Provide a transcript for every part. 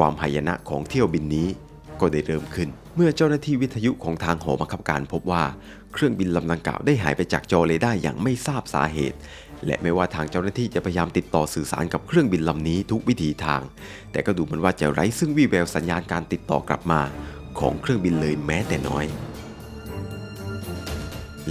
ความหายนะของเที่ยวบินนี้ก็ได้เริ่มขึ้น เมื่อเจ้าหน้าที่วิทยุของทางหอบังคับการพบว่าเครื่องบินลำดังกล่าวได้หายไปจากจอเรดาร์อย่างไม่ทราบสาเหตุ และไม่ว่าทางเจ้าหน้าที่จะพยายามติดต่อสื่อสารกับเครื่องบินลำนี้ทุกวิถีทาง แต่ก็ดูเหมือนว่าจะไร้ซึ่งวี่แววสัญญาณการติดต่อกลับมา ของเครื่องบินเลยแม้แต่น้อย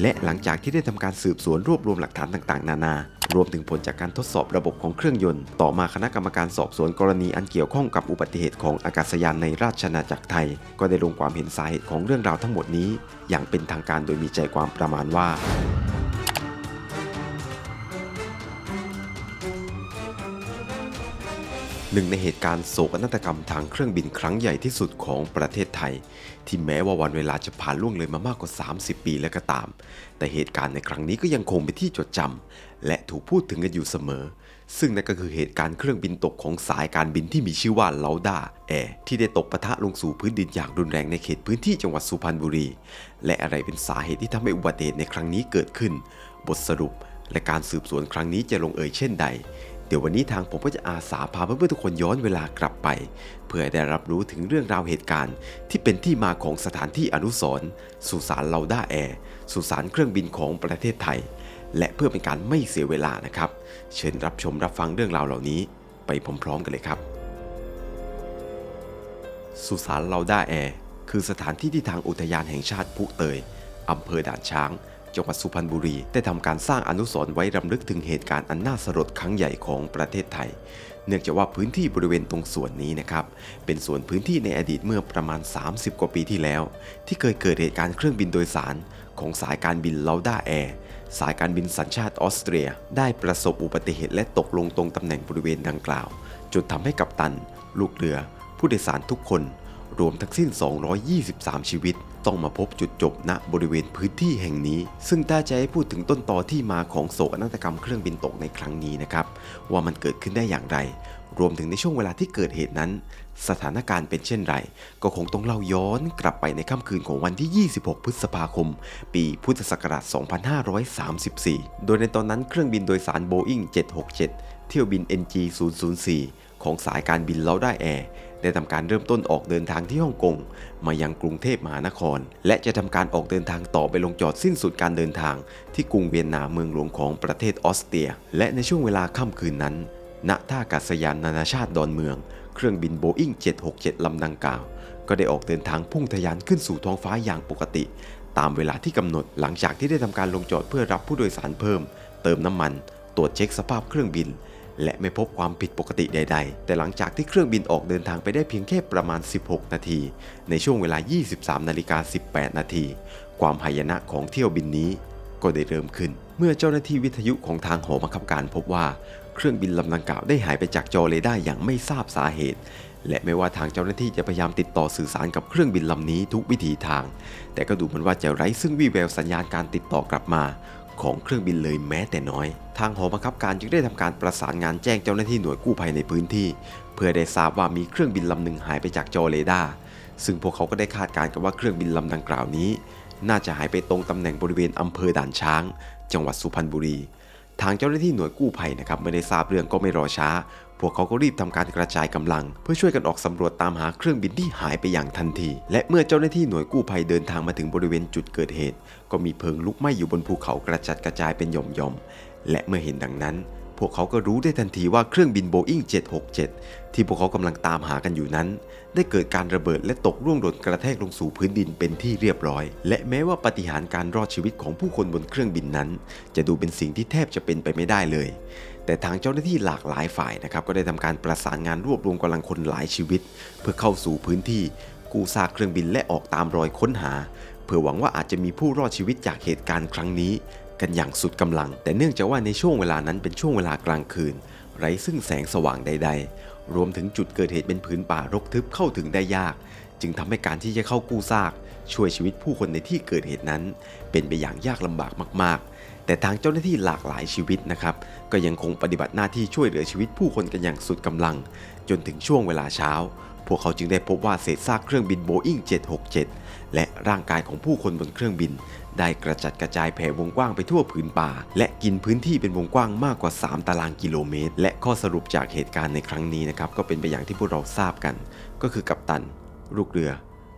และหลังจากที่ได้ทำการสืบสวนรวบรวมหลักฐานต่างๆ นานา รวมถึงผลจากการทดสอบระบบของเครื่องยนต์ ต่อมาคณะกรรมการสอบสวนกรณีอันเกี่ยวข้องกับอุบัติเหตุของอากาศยานในราชอาจักรไทย ก็ได้ลงความเห็นสาเหตุของเรื่องราวทั้งหมดนี้ อย่างเป็นทางการโดยมีใจความประมาณว่าหนึ่งในเหตุการณ์โศกนาฏกรรมทางเครื่องบินครั้งใหญ่ที่สุดของประเทศไทย ที่แม้ว่าวันเวลาจะผ่านล่วงเลยมามากกว่า 30 ปีแล้วก็ตาม แต่เหตุการณ์ในครั้งนี้ก็ยังคงเป็นที่จดจำ และถูกพูดถึงกันอยู่เสมอ ซึ่งนั่นก็คือเหตุการณ์เครื่องบินตกของสายการบินที่มีชื่อว่าเลาดาแอร์ที่ได้ตกปะทะลงสู่พื้นดินอย่างรุนแรงในเขตพื้นที่จังหวัดสุพรรณบุรี และอะไรเป็นสาเหตุที่ทำให้อุบัติเหตุในครั้งนี้เกิดขึ้น บทสรุป และการสืบสวนครั้งนี้จะลงเอยเช่นใด เดี๋ยววันนี้ทางผมก็จะอาสาพาเพื่อนๆทุกคนย้อนเวลากลับไป เพื่อได้รับรู้ถึงเรื่องราวเหตุการณ์ ที่เป็นที่มาของสถานที่อนุสรณ์สุสานเลาด้าแอร์สุสานเครื่องบินของประเทศไทย และเพื่อเป็นการไม่เสียเวลานะครับ เชิญรับชมรับฟังเรื่องราวเหล่านี้ไปพร้อมๆกันเลยครับ สุสานเลาด้าแอร์คือสถานที่ที่ทางอุทยานแห่งชาติพุเตยอำเภอด่านช้าง จังหวัดสุพรรณบุรี ได้ทำการสร้างอนุสรณ์ไว้รำลึกถึงเหตุการณ์อันน่าสลดครั้งใหญ่ของประเทศไทย เนื่องจากว่าพื้นที่บริเวณตรงส่วนนี้นะครับ เป็นส่วนพื้นที่ในอดีตเมื่อประมาณ 30 กว่าปีที่แล้ว ที่เคยเกิดเหตุการณ์เครื่องบินโดยสาร ของสายการบินลาวด้าแอร์สายการบินสัญชาติออสเตรีย ได้ประสบอุบัติเหตุและตกลงตรงตำแหน่งบริเวณดังกล่าว จนทำให้กัปตัน ลูกเรือ ผู้โดยสารทุกคน รวมทั้งสิ้น 223 ชีวิต ต้องมาพบจุดจบณบริเวณพื้นที่แห่งนี้ ซึ่งถ้าจะให้พูดถึงต้นตอที่มาของโศกนาฏกรรมเครื่องบินตกในครั้งนี้นะครับ ว่ามันเกิดขึ้นได้อย่างไร รวมถึงในช่วงเวลาที่เกิดเหตุนั้น สถานการณ์เป็นเช่นไร ก็คงต้องเล่าย้อนกลับไปในค่ำคืนของวันที่ 26 พฤษภาคม ปีพุทธศักราช 2534 โดยในตอนนั้นเครื่องบินโดยสาร Boeing 767 เที่ยวบิน NG 004ของสายการบินเลาด้าแอร์ได้ทำการเริ่มต้นออกเดินทางที่ฮ่องกงมายังกรุงเทพมหานคร และจะทำการออกเดินทางต่อไปลงจอดสิ้นสุดการเดินทาง ที่กรุงเวียนนาเมืองหลวงของประเทศออสเตรีย และในช่วงเวลาค่ำคืนนั้น ณท่าอากาศยานนานาชาติดอนเมือง เครื่องบินโบอิง767 ลำดังกล่าว ก็ได้ออกเดินทางพุ่งทะยานขึ้นสู่ท้องฟ้าอย่างปกติ ตามเวลาที่กำหนดหลังจากที่ได้ทำการลงจอดเพื่อรับผู้โดยสารเพิ่ม เติมน้ำมัน ตรวจเช็คสภาพเครื่องบิน และไม่พบความผิดปกติใด ๆ แต่หลังจากที่เครื่องบินออกเดินทางไปได้เพียงแค่ประมาณ 16 นาที ในช่วงเวลา 23 นาฬิกา 18 นาที ความหายนะของเที่ยวบินนี้ก็ได้เริ่มขึ้น เมื่อเจ้าหน้าที่วิทยุของทางหอบังคับการพบว่าเครื่องบินลำดังกล่าวได้หายไปจากจอเรดาร์อย่างไม่ทราบสาเหตุ และไม่ว่าทางเจ้าหน้าที่จะพยายามติดต่อสื่อสารกับเครื่องบินลำนี้ทุกวิถีทาง แต่ก็ดูเหมือนว่าจะไร้ซึ่งวี่แววสัญญาณการติดต่อกลับมา ของเครื่องบินเลยแม้แต่น้อย ทางหอบังคับการจึงได้ทำการประสานงานแจ้งเจ้าหน้าที่หน่วยกู้ภัยในพื้นที่ เพื่อได้ทราบว่ามีเครื่องบินลำหนึ่งหายไปจากจอเรดาร์ซึ่งพวกเขาก็ได้คาดการณ์กันว่าเครื่องบินลำดังกล่าวนี้ น่าจะหายไปตรงตำแหน่งบริเวณอำเภอด่านช้าง จังหวัดสุพรรณบุรี ทางเจ้าหน้าที่หน่วยกู้ภัยนะครับไม่ได้ทราบเรื่องก็ไม่รอช้า พวกเขาก็รีบทำการกระจายกำลัง เพื่อช่วยกันออกสำรวจตามหาเครื่องบินที่หายไปอย่างทันที และเมื่อเจ้าหน้าที่หน่วยกู้ภัยเดินทางมาถึงบริเวณจุดเกิดเหตุ ก็มีเพลิงลุกไหม้อยู่บนภูเขากระจัดกระจายเป็นหย่อมๆและเมื่อเห็นดังนั้น พวกเขาก็รู้ได้ทันทีว่าเครื่องบินโบอิง767 ที่พวกเขากำลังตามหากันอยู่นั้น ได้เกิดการระเบิดและตกร่วงหล่นกระแทกลงสู่พื้นดินเป็นที่เรียบร้อย และแม้ว่าปฏิหารการรอดชีวิตของผู้คนบนเครื่องบินนั้น จะดูเป็นสิ่งที่แทบจะเป็นไปไม่ได้เลย แต่ทางเจ้าหน้าที่หลากหลายฝ่ายนะครับก็ได้ทำการประสานงานรวบรวมกำลังคนหลายชีวิต เพื่อเข้าสู่พื้นที่กู้ซากเครื่องบินและออกตามรอยค้นหา เพื่อหวังว่าอาจจะมีผู้รอดชีวิตจากเหตุการณ์ครั้งนี้ กันอย่างสุดกำลัง แต่เนื่องจากว่าในช่วงเวลานั้นเป็นช่วงเวลากลางคืนไร้ซึ่งแสงสว่างใด ๆ รวมถึงจุดเกิดเหตุเป็นผืนป่ารกทึบเข้าถึงได้ยาก จึงทำให้การที่จะเข้ากู้ซาก ช่วยชีวิตผู้คนในที่เกิดเหตุนั้น เป็นไปอย่างยากลำบากมาก ๆ แต่ทางเจ้าหน้าที่หลากหลายชีวิตนะครับ ก็ยังคงปฏิบัติหน้าที่ช่วยเหลือชีวิตผู้คนกันอย่างสุดกำลัง จนถึงช่วงเวลาเช้า พวกเขาจึงได้พบว่าเศษซากเครื่องบินโบอิง767 และร่างกายของผู้คนบนเครื่องบิน ได้กระจัดกระจายแผ่วงกว้างไปทั่วผืนป่า และกินพื้นที่เป็นวงกว้างมากกว่า 3 ตารางกิโลเมตร และข้อสรุปจากเหตุการณ์ในครั้งนี้นะครับก็เป็นไปอย่างที่พวกเราทราบกัน ก็คือกัปตัน ลูกเรือ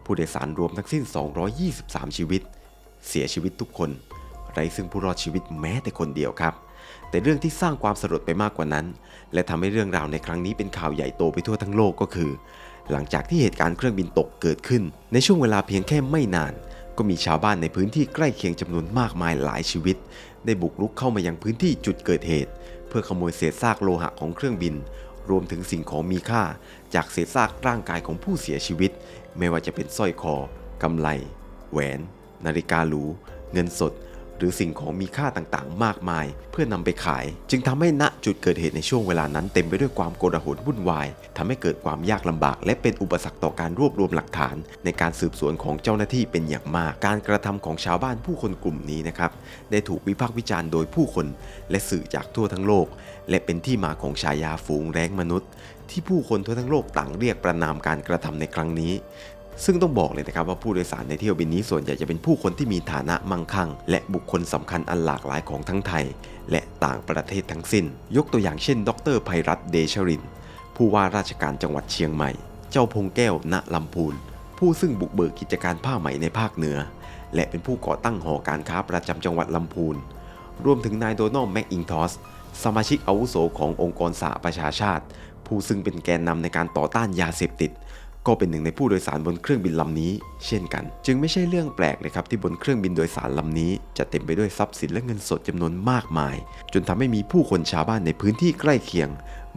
ผู้โดยสารรวมทั้งสิ้น 223 ชีวิต เสียชีวิตทุกคนไร้ซึ่งผู้รอดชีวิตแม้แต่คนเดียวครับ แต่เรื่องที่สร้างความสลดไปมากกว่านั้น และทำให้เรื่องราวในครั้งนี้เป็นข่าวใหญ่โตไปทั่วทั้งโลกก็คือ หลังจากที่เหตุการณ์เครื่องบินตกเกิดขึ้น ในช่วงเวลาเพียงแค่ไม่นาน ก็มีชาวบ้านในพื้นที่ใกล้เคียงจำนวนมากมายหลายชีวิต ได้บุกรุกเข้ามายังพื้นที่จุดเกิดเหตุ เพื่อขโมยเศษซากโลหะของเครื่องบิน รวมถึงสิ่งของมีค่า จากเศษซากร่างกายของผู้เสียชีวิต ไม่ว่าจะเป็นสร้อยคอกำไล แหวน นาฬิกาหรู เงินสด หรือสิ่งของมีค่าต่างๆ มากมาย เพื่อนำไปขาย จึงทำให้ณจุดเกิดเหตุในช่วงเวลานั้นเต็มไปด้วยความโกลาหลวุ่นวายทำให้เกิดความยากลำบาก และเป็นอุปสรรคต่อการรวบรวมหลักฐาน ในการสืบสวนของเจ้าหน้าที่เป็นอย่างมาก การกระทำของชาวบ้านผู้คนกลุ่มนี้นะครับได้ถูกวิพากษ์วิจารณ์โดยผู้คน และสื่อจากทั่วทั้งโลก และเป็นที่มาของฉายาฝูงแรงมนุษย์ ที่ผู้คนทั่วทั้งโลกต่างเรียกประนามการกระทำในครั้งนี้ ซึ่งต้องบอกเลยนะครับว่าผู้โดยสารในเที่ยวบินนี้ส่วนใหญ่จะเป็นผู้คนที่มีฐานะมั่งคั่ง และบุคคลสำคัญอันหลากหลายของทั้งไทย และต่างประเทศทั้งสิ้น ยกตัวอย่างเช่น ดรไพรัตเดชริน ผู้ว่าราชการจังหวัดเชียงใหม่ เจ้าพงแก้ว ณลำพูน ผู้ซึ่งบุกเบิกกิจการผ้าไหมในภาคเหนือ และเป็นผู้ก่อตั้งหอการค้าประจำจังหวัดลำพูน รวมถึงนายโดนัลด์แมคอินทอสสมาชิกอาวุโสขององค์กรสหประชาชาติ ผู้ซึ่งเป็นแกนนำในการต่อต้านยาเสพติด ก็เป็นหนึ่งในผู้โดยสารบนเครื่องบินลำนี้ เช่นกัน จึงไม่ใช่เรื่องแปลกเลยครับที่บนเครื่องบินโดยสารลำนี้ จะเต็มไปด้วยทรัพย์สินและเงินสดจำนวนมากมาย จนทำให้มีผู้คนชาวบ้านในพื้นที่ใกล้เคียง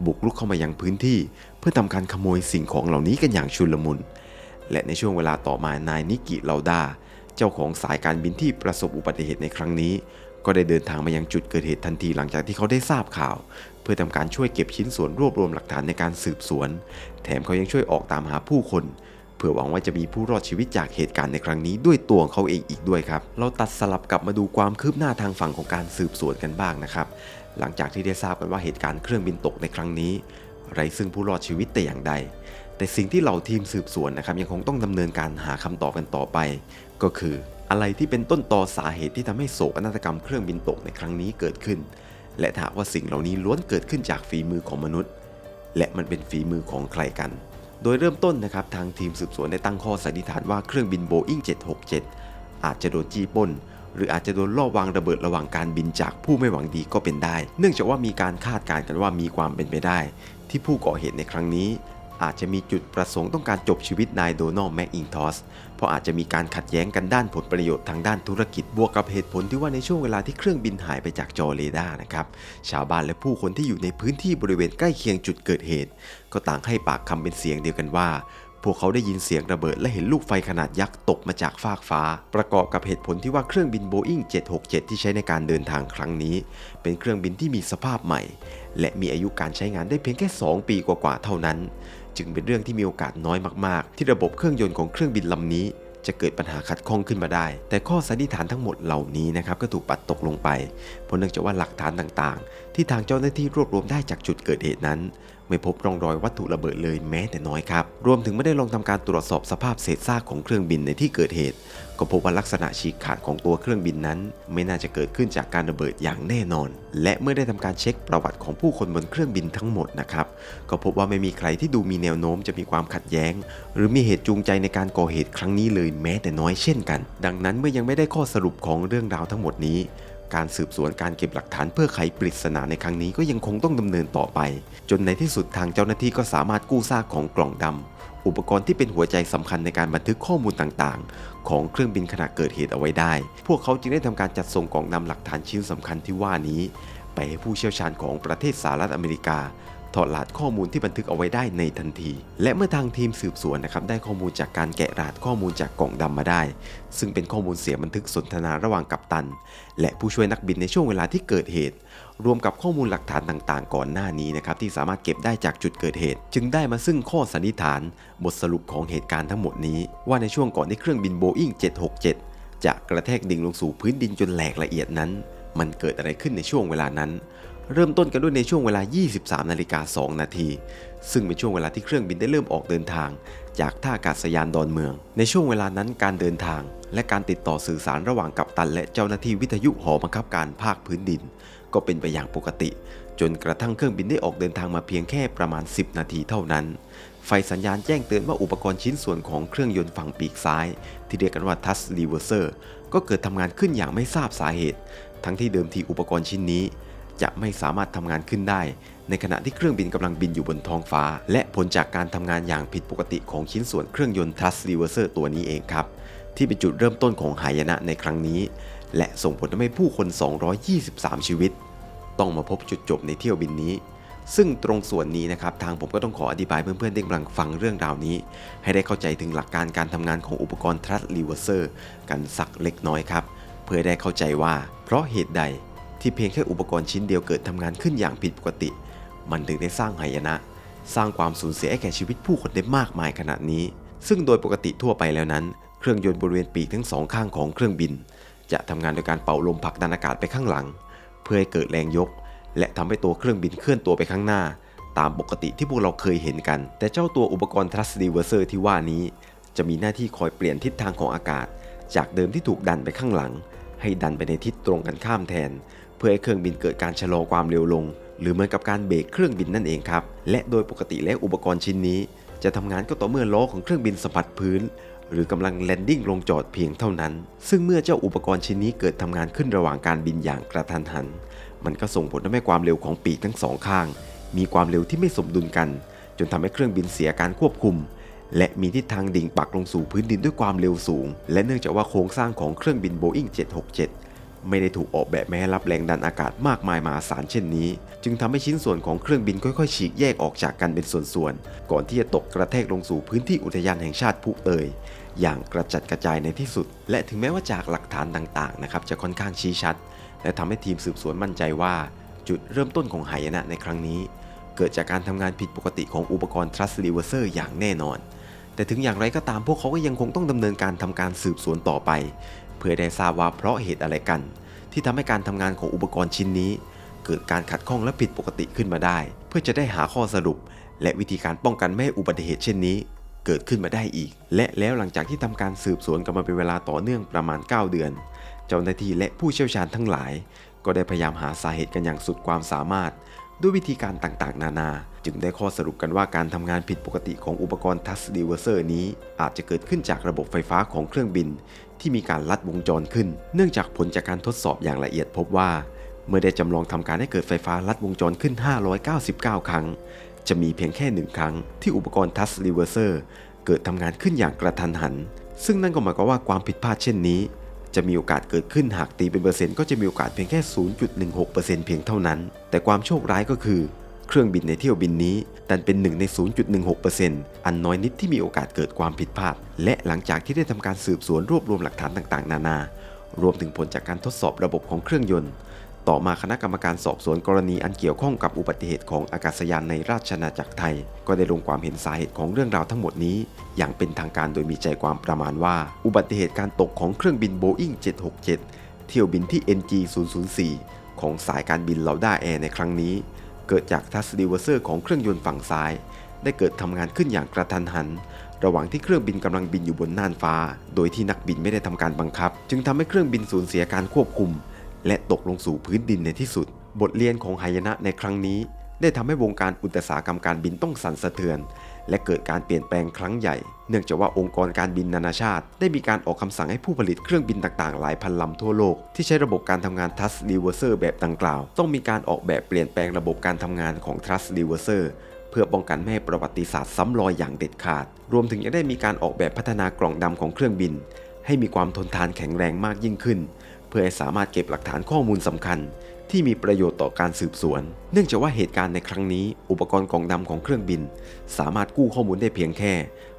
บุกรุกเข้ามายังพื้นที่ เพื่อทำการขโมยสิ่งของเหล่านี้กันอย่างชุลมุน และในช่วงเวลาต่อมานายนิกิเลาดาเจ้าของสายการบินที่ประสบอุบัติเหตุในครั้งนี้ ก็ได้เดินทางมายังจุดเกิดเหตุทันทีหลังจากที่เขาได้ทราบข่าว เพื่อทำการช่วยเก็บชิ้นส่วนรวบรวมหลักฐานในการสืบสวน แถมเขายังช่วยออกตามหาผู้คน เพื่อหวังว่าจะมีผู้รอดชีวิตจากเหตุการณ์ในครั้งนี้ด้วยตัวของเขาเองอีกด้วยครับ เราตัดสลับกลับมาดูความคืบหน้าทางฝั่งของการสืบสวนกันบ้างนะครับ หลังจากที่ได้ทราบกันว่าเหตุการณ์เครื่องบินตกในครั้งนี้ไร้ซึ่งผู้รอดชีวิตแต่อย่างใด แต่สิ่งที่เหล่าทีมสืบสวนนะครับยังคงต้องดำเนินการหาคำตอบกันต่อไป ก็คืออะไรที่เป็นต้นตอสาเหตุที่ทำให้โศกนาฏกรรมเครื่องบินตกในครั้งนี้เกิดขึ้น และถ้าว่าสิ่งเหล่านี้ล้วนเกิดขึ้นจากฝีมือของมนุษย์ และมันเป็นฝีมือของใครกัน โดยเริ่มต้นนะครับทางทีมสืบสวนได้ตั้งข้อสันนิษฐานว่าเครื่องบินโบอิ้ง767 อาจจะโดนจี้ป้น หรืออาจจะโดนลอบวางระเบิดระหว่างการบินจากผู้ไม่หวังดีก็เป็นได้ เนื่องจากว่ามีการคาดการณ์กันว่ามีความเป็นไปได้ ที่ผู้ก่อเหตุในครั้งนี้ อาจจะมีจุดประสงค์ต้องการจบชีวิตนายโดนัลด์แมคอินทอสเพราะอาจจะมีการขัดแย้งกันด้านผลประโยชน์ทางด้านธุรกิจบวกกับเหตุผลที่ว่าในช่วงเวลาที่เครื่องบินหายไปจากจอเรดาร์นะครับ ชาวบ้านและผู้คนที่อยู่ในพื้นที่บริเวณใกล้เคียงจุดเกิดเหตุ ก็ต่างให้ปากคำเป็นเสียงเดียวกันว่า พวกเขาได้ยินเสียงระเบิดและเห็นลูกไฟขนาดยักษ์ตกมาจากฟากฟ้า ประกอบกับเหตุผลที่ว่าเครื่องบินโบอิ้ง767 ที่ใช้ในการเดินทางครั้งนี้ เป็นเครื่องบินที่มีสภาพใหม่ และมีอายุการใช้งานได้เพียงแค่ 2 ปีกว่าๆเท่านั้น จึงเป็นเรื่องที่มีโอกาสน้อยมากๆ ที่ระบบเครื่องยนต์ของเครื่องบินลำนี้ จะเกิดปัญหาขัดข้องขึ้นมาได้ แต่ข้อสันนิษฐานทั้งหมดเหล่านี้นะครับก็ถูกปัดตกลงไป เพราะเนื่องจากว่าหลักฐานต่างๆ ที่ทางเจ้าหน้าที่รวบรวมได้จากจุดเกิดเหตุนั้น ไม่พบร่องรอยวัตถุระเบิดเลยแม้แต่น้อยครับ รวมถึงไม่ได้ลองทำการตรวจสอบสภาพเศษซากของเครื่องบินในที่เกิดเหตุ ก็พบว่าลักษณะฉีกขาดของตัวเครื่องบินนั้น ไม่น่าจะเกิดขึ้นจากการระเบิดอย่างแน่นอน และเมื่อได้ทำการเช็คประวัติของผู้คนบนเครื่องบินทั้งหมดนะครับก็พบว่าไม่มีใครที่ดูมีแนวโน้มจะมีความขัดแย้ง หรือมีเหตุจูงใจในการก่อเหตุครั้งนี้เลยแม้แต่น้อยเช่นกัน ดังนั้นเมื่อยังไม่ได้ข้อสรุปของเรื่องราวทั้งหมดนี้การสืบสวนการเก็บหลักฐานเพื่อไขปริศนาในครั้งนี้ก็ยังคงต้องดำเนินต่อไป จนในที่สุดทางเจ้าหน้าที่ก็สามารถกู้ซากของกล่องดำ อุปกรณ์ที่เป็นหัวใจสำคัญในการบันทึกข้อมูลต่างๆ ของเครื่องบินขณะเกิดเหตุเอาไว้ได้ พวกเขาจึงได้ทำการจัดส่งกล่องนำหลักฐานชิ้นสำคัญที่ว่านี้ ไปให้ผู้เชี่ยวชาญของประเทศสหรัฐอเมริกา ถอดรหัสข้อมูลที่บันทึกเอาไว้ได้ในทันที และเมื่อทางทีมสืบสวนนะครับได้ข้อมูลจากการแกะรหัสข้อมูลจากกล่องดำมาได้ ซึ่งเป็นข้อมูลเสียงบันทึกสนทนาระหว่างกัปตัน และผู้ช่วยนักบินในช่วงเวลาที่เกิดเหตุ รวมกับข้อมูลหลักฐานต่างๆ ก่อนหน้านี้นะครับที่สามารถเก็บได้จากจุดเกิดเหตุ จึงได้มาซึ่งข้อสันนิษฐาน บทสรุปของเหตุการณ์ทั้งหมดนี้ ว่าในช่วงก่อนที่เครื่องบินโบอิ้ง767 จะกระแทกดิ่งลงสู่พื้นดินจนแหลกละเอียดนั้น มันเกิดอะไรขึ้นในช่วงเวลานั้น เริ่มต้นกันด้วยในช่วงเวลา 23 นาฬิกา 2 นาที ซึ่งเป็นช่วงเวลาที่เครื่องบินได้เริ่มออกเดินทาง จากท่าอากาศยานดอนเมือง ในช่วงเวลานั้นการเดินทาง และการติดต่อสื่อสารระหว่างกัปตัน และเจ้าหน้าที่วิทยุหอบังคับการภาคพื้นดิน ก็เป็นไปอย่างปกติ จนกระทั่งเครื่องบินได้ออกเดินทางมาเพียงแค่ประมาณ 10 นาทีเท่านั้น ไฟสัญญาณแจ้งเตือนว่าอุปกรณ์ชิ้นส่วนของเครื่องยนต์ฝั่งปีกซ้าย ที่เรียกกันว่าทัสรีเวอร์เซอร์ก็เกิดทำงานขึ้นอย่างไม่ทราบสาเหตุ ทั้งที่เดิมทีอุปกรณ์ชิ้นนี้ จะไม่สามารถทำงานขึ้นได้ ในขณะที่เครื่องบินกำลังบินอยู่บนท้องฟ้า และผลจากการทำงานอย่างผิดปกติของชิ้นส่วนเครื่องยนต์ทัสรีเวอร์เซอร์ตัวนี้เองครับ ที่เป็นจุดเริ่มต้นของหายนะในครั้งนี้ และส่งผลทำให้ผู้คน 223 ชีวิต ต้องมาพบจุดจบในเที่ยวบินนี้ซึ่งตรงส่วนนี้นะครับทางผมก็ต้องขออธิบายเพื่อนๆที่กำลังฟังเรื่องราวนี้ ให้ได้เข้าใจถึงหลักการการทำงานของอุปกรณ์ทรัสรีเวอร์เซอร์กันสักเล็กน้อยครับ เพื่อได้เข้าใจว่า เพราะเหตุใด ที่เพียงแค่อุปกรณ์ชิ้นเดียวเกิดทำงานขึ้นอย่างผิดปกติ มันถึงได้สร้างหายนะ สร้างความสูญเสียแก่ชีวิตผู้คนได้มากมายขนาดนี้ ซึ่งโดยปกติทั่วไปแล้วนั้น เครื่องยนต์บริเวณปีกทั้งสองข้างของเครื่องบิน จะทำงานโดยการเป่าลมผลักดันอากาศไปข้างหลัง เพื่อให้เกิดแรงยก และทำให้ตัวเครื่องบินเคลื่อนตัวไปข้างหน้า ตามปกติที่พวกเราเคยเห็นกัน แต่เจ้าตัวอุปกรณ์ thrust reverser ที่ว่านี้ จะมีหน้าที่คอยเปลี่ยนทิศทางของอากาศ จากเดิมที่ถูกดันไปข้างหลัง ให้ดันไปในทิศตรงกันข้ามแทน เพื่อให้เครื่องบินเกิดการชะลอความเร็วลง หรือเหมือนกับการเบรกเครื่องบินนั่นเองครับ และโดยปกติแล้วอุปกรณ์ชิ้นนี้ จะทำงานก็ต่อเมื่อล้อของเครื่องบินสัมผัสพื้น หรือกำลังแลนดิ้งลงจอดเพียงเท่านั้น ซึ่งเมื่อเจ้าอุปกรณ์ชิ้นนี้เกิดทำงานขึ้นระหว่างการบินอย่างกระทันหัน มันก็ส่งผลทำให้ความเร็วของปีกทั้งสองข้าง มีความเร็วที่ไม่สมดุลกัน จนทำให้เครื่องบินเสียการควบคุมและมีทิศทางดิ่งปักลงสู่พื้นดินด้วยความเร็วสูง และเนื่องจากว่าโครงสร้างของเครื่องบิน Boeing 767 ไม่ได้ถูกออกแบบมาให้รับแรงดันอากาศมากมายมหาศาลเช่นนี้ จึงทำให้ชิ้นส่วนของเครื่องบินค่อยๆ ฉีกแยกออกจากกันเป็นส่วนๆ ก่อนที่จะตกกระแทกลงสู่พื้นที่อุทยานแห่งชาติพุเตย อย่างกระจัดกระจายในที่สุด และถึงแม้ว่าจากหลักฐานต่างๆนะครับจะค่อนข้างชี้ชัด และทำให้ทีมสืบสวนมั่นใจว่า จุดเริ่มต้นของหายนะในครั้งนี้ เกิดจากการทำงานผิดปกติของอุปกรณ์ thrust reverser อย่างแน่นอนแต่ถึงอย่างไรก็ตามพวกเขาก็ยังคงต้องดำเนินการทำการสืบสวนต่อไป พื่อได้ทราบว่าเพราะเหตุอะไรกัน ที่ทำให้การทำงานของอุปกรณ์ชิ้นนี้ เกิดการขัดข้องและผิดปกติขึ้นมาได้ เพื่อจะได้หาข้อสรุป และวิธีการป้องกันไม่ให้อุบัติเหตุเช่นนี้ เกิดขึ้นมาได้อีก และแล้วหลังจากที่ทำการสืบสวนกันมาเป็นเวลาต่อเนื่องประมาณ 9 เดือน เจ้าหน้าที่และผู้เชี่ยวชาญทั้งหลาย ก็ได้พยายามหาสาเหตุกันอย่างสุดความสามารถ ด้วยวิธีการต่างๆ นานา จึงได้ข้อสรุปกันว่าการทำงานผิดปกติของอุปกรณ์ทัสรีเวอร์เซอร์นี้ อาจจะเกิดขึ้นจากระบบไฟฟ้าของเครื่องบิน ที่มีการลัดวงจรขึ้น เนื่องจากผลจากการทดสอบอย่างละเอียดพบว่า เมื่อได้จำลองทำการให้เกิดไฟฟ้าลัดวงจรขึ้น 599 ครั้ง จะมีเพียงแค่หนึ่งครั้งที่อุปกรณ์ทัสรีเวอร์เซอร์เกิดทำงานขึ้นอย่างกระทันหัน ซึ่งนั่นก็หมายความว่าความผิดพลาดเช่นนี้ จะมีโอกาสเกิดขึ้นหากตีเป็นเปอร์เซ็นต์ก็จะมีโอกาสเพียงแค่ 0.16%เพียงเท่านั้น แต่ความโชคร้ายก็คือ เครื่องบินในเที่ยวบินนี้ดันเป็นหนึ่งใน 0.16%อันน้อยนิดที่มีโอกาสเกิดความผิดพลาด และหลังจากที่ได้ทำการสืบสวนรวบรวมหลักฐานต่างๆ นานารวมถึงผลจากการทดสอบระบบของเครื่องยนต์ ต่อมาคณะกรรมการสอบสวนกรณีอันเกี่ยวข้องกับอุบัติเหตุของอากาศยานในราชอาจักรไทย ก็ได้ลงความเห็นสาเหตุของเรื่องราวทั้งหมดนี้ อย่างเป็นทางการโดยมีใจความประมาณว่า อุบัติเหตุการตกของเครื่องบิน Boeing 767 เที่ยวบินที่ NG 004 ของสายการบินลาด้าแอร์ในครั้งนี้ เกิดจากทัสดีเวอร์เซอร์ของเครื่องยนต์ฝั่งซ้าย ได้เกิดทำงานขึ้นอย่างกระทันหัน ระหว่างที่เครื่องบินกำลังบินอยู่บนน่านฟ้า โดยที่นักบินไม่ได้ทำการบังคับ จึงทำให้เครื่องบินสูญเสียการควบคุม และตกลงสู่พื้นดินในที่สุด บทเรียนของหายนะในครั้งนี้ ได้ทำให้วงการอุตสาหกรรมการบินต้องสั่นสะเทือน และเกิดการเปลี่ยนแปลงครั้งใหญ่ เนื่องจากว่าองค์กรการบินนานาชาติ ได้มีการออกคำสั่งให้ผู้ผลิตเครื่องบินต่างๆ หลายพันลำทั่วโลก ที่ใช้ระบบการทำงาน Thrust Reverser แบบดังกล่าว ต้องมีการออกแบบเปลี่ยนแปลงระบบการทำงานของ Thrust Reverser เพื่อป้องกันไม่ให้ประวัติศาสตร์ซ้ำรอยอย่างเด็ดขาด รวมถึงยังได้มีการออกแบบพัฒนากล่องดำของเครื่องบิน ให้มีความทนทานแข็งแรงมากยิ่งขึ้น เพื่อให้สามารถเก็บหลักฐานข้อมูลสำคัญ ที่มีประโยชน์ต่อการสืบสวน เนื่องจากว่าเหตุการณ์ในครั้งนี้ อุปกรณ์กล่องดำของเครื่องบิน สามารถกู้ข้อมูลได้เพียงแค่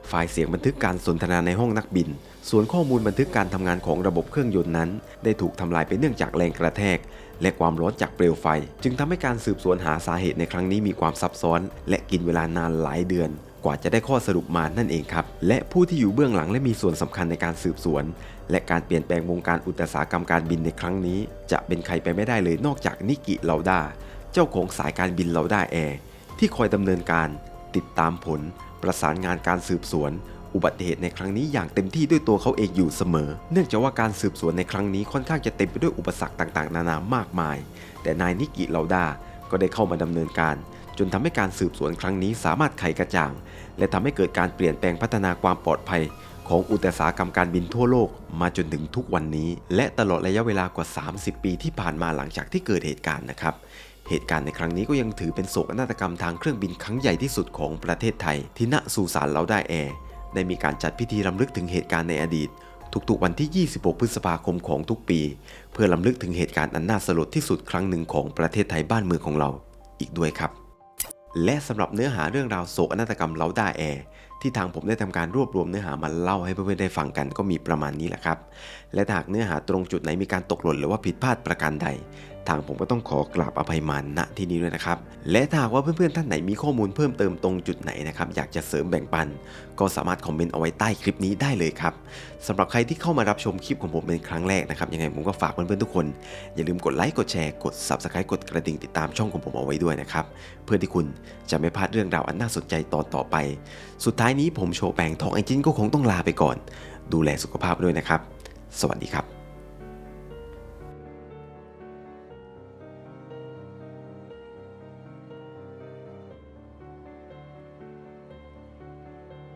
ไฟล์เสียงบันทึกการสนทนาในห้องนักบิน ส่วนข้อมูลบันทึกการทำงานของระบบเครื่องยนต์นั้น ได้ถูกทำลายไปเนื่องจากแรงกระแทก และความร้อนจากเปลวไฟ จึงทำให้การสืบสวนหาสาเหตุในครั้งนี้มีความซับซ้อน และกินเวลานานหลายเดือน กว่าจะได้ข้อสรุปมานั่นเองครับ และผู้ที่อยู่เบื้องหลังและมีส่วนสำคัญในการสืบสวน และการเปลี่ยนแปลงวงการอุตสาหกรรมการบินในครั้งนี้ จะเป็นใครไปไม่ได้เลยนอกจากนิกิเลาดาเจ้าของสายการบินเราด้แอร์ที่คอยดำเนินการ ติดตามผล ประสานงานการสืบสวน อุบัติเหตุในครั้งนี้อย่างเต็มที่ด้วยตัวเขาเองอยู่เสมอ เนื่องจากว่าการสืบสวนในครั้งนี้ค่อนข้างจะเต็มไปด้วยอุปสรรคต่างๆ นานามากมาย แต่นายนิกิเลาดาก็ได้เข้ามาดำเนินการ จนทำให้การสืบสวนครั้งนี้สามารถไขกระจ่าง และทำให้เกิดการเปลี่ยนแปลงพัฒนาความปลอดภัย ของอุตสาหกรรมการบินทั่วโลกมาจนถึงทุกวันนี้ และตลอดระยะเวลากว่า 30 ปีที่ผ่านมาหลังจากที่เกิดเหตุการณ์นะครับเหตุการณ์ในครั้งนี้ก็ยังถือเป็นโศกนาฏกรรมทางเครื่องบินครั้งใหญ่ที่สุดของประเทศไทย ที่ณสุสานเราได้แอร์ได้มีการจัดพิธีรำลึกถึงเหตุการณ์ในอดีต ทุกๆวันที่ 26 พฤษภาคมของทุกปี เพื่อรำลึกถึงเหตุการณ์อันน่าสลดที่สุดครั้งหนึ่งของประเทศไทยบ้านเมืองของเราอีกด้วยครับ และสำหรับเนื้อหาเรื่องราวโศกนาฏกรรมเล้าด้าแอร์ที่ทางผมได้ทำการรวบรวมเนื้อหามาเล่าให้เพื่อนๆได้ฟังกันก็มีประมาณนี้แหละครับ และหากเนื้อหาตรงจุดไหนมีการตกหล่นหรือว่าผิดพลาดประการใด ทางผมก็ต้องขอกราบอภัยมาณที่นี้ด้วยนะครับ และถ้าหากว่าเพื่อนๆท่านไหนมีข้อมูลเพิ่มเติมตรงจุดไหนนะครับอยากจะเสริมแบ่งปัน ก็สามารถคอมเมนต์เอาไว้ใต้คลิปนี้ได้เลยครับสำหรับใครที่เข้ามารับชมคลิปของผมเป็นครั้งแรกนะครับยังไงผมก็ฝากเพื่อนๆทุกคน อย่าลืมกดไลค์กดแชร์กด Subscribe กดกระดิ่งติดตามช่องของผมเอาไว้ด้วยนะครับเพื่อที่คุณจะไม่พลาดเรื่องราวอันน่าสนใจตอนต่อไป สุดท้ายนี้ผมโชว์แปงทองไอจินก็คงต้องลาไปก่อน ดูแลสุขภาพด้วยนะครับ สวัสดีครับ